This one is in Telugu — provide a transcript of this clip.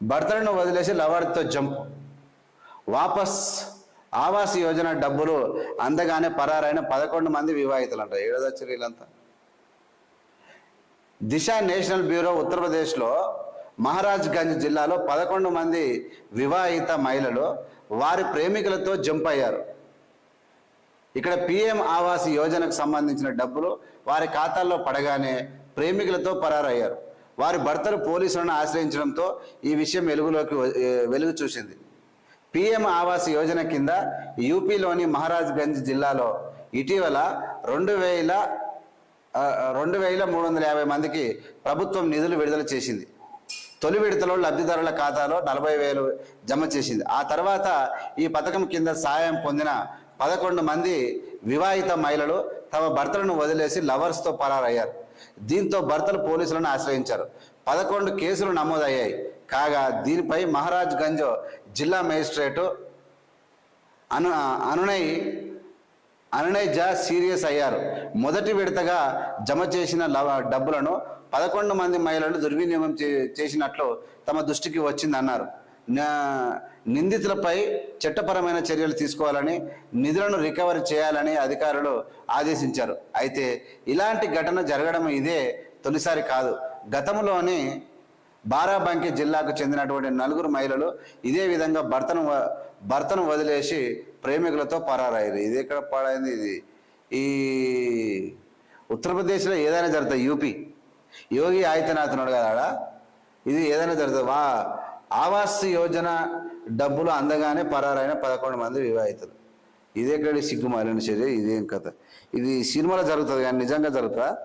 భర్తలను వదిలేసి లవర్తో జంప్ వాపస్ ఆవాస్ యోజన డబ్బులు అందగానే పరారైన పదకొండు మంది వివాహితులు అంట ఏడదొచ్చారు వీళ్ళంతా దిశ నేషనల్ బ్యూరో ఉత్తరప్రదేశ్లో మహారాజ్గంజ్ జిల్లాలో పదకొండు మంది వివాహిత మహిళలు వారి ప్రేమికులతో జంప్ అయ్యారు. ఇక్కడ పిఎం ఆవాస్ యోజనకు సంబంధించిన డబ్బులు వారి ఖాతాల్లో పడగానే ప్రేమికులతో పరారయ్యారు. వారి భర్తలు పోలీసులను ఆశ్రయించడంతో ఈ విషయం వెలుగులోకి వెలుగు చూసింది. పిఎం ఆవాస్ యోజన కింద యూపీలోని మహారాజ్గంజ్ జిల్లాలో ఇటీవల రెండు వేల రెండు వేల మూడు వందల యాభై మందికి ప్రభుత్వం నిధులు విడుదల చేసింది. తొలి విడతలో లబ్ధిదారుల ఖాతాలో నలభై వేలు జమ చేసింది. ఆ తర్వాత ఈ పథకం కింద సాయం పొందిన పదకొండు మంది వివాహిత మహిళలు తమ భర్తలను వదిలేసి లవర్స్తో పరారయ్యారు. దీంతో భర్తలు పోలీసులను ఆశ్రయించారు. పదకొండు కేసులు నమోదయ్యాయి. కాగా దీనిపై మహారాజ్ గంజ్ జిల్లా మేజిస్ట్రేటు అను అనునయ్ అనునయ్ జా సీరియస్ అయ్యారు. మొదటి విడతగా జమ చేసిన డబ్బులను పదకొండు మంది మహిళలు దుర్వినియోగం చే- చేసినట్లు తమ దృష్టికి వచ్చిందన్నారు. నిందితులపై చట్టపరమైన చర్యలు తీసుకోవాలని నిధులను రికవరీ చేయాలని అధికారులు ఆదేశించారు. అయితే ఇలాంటి ఘటన జరగడం ఇదే తొలిసారి కాదు. గతంలోని బారాబంకి జిల్లాకు చెందినటువంటి నలుగురు మహిళలు ఇదే విధంగా భర్తను భర్తను వదిలేసి ప్రేమికులతో పరారయ్యారు. ఇది ఎక్కడ పాడైంది? ఇది ఈ ఉత్తరప్రదేశ్లో ఏదైనా జరుగుతుంది. యూపీ. యోగి ఆదిత్యనాథ్ ఉన్నాడు కదా ఆడ? ఇది ఏదైనా జరుగుతుంది. వా ఆవాస్ యోజన డబ్బులు అందగానే పరారైన పదకొండు మంది వివాహితులు. ఇదే ఇక్కడ సిగ్గుమాలిన చర్య ఇదేం కథ. ఇది సినిమాలో జరుగుతుంది కానీ నిజంగా జరుగుతుందా?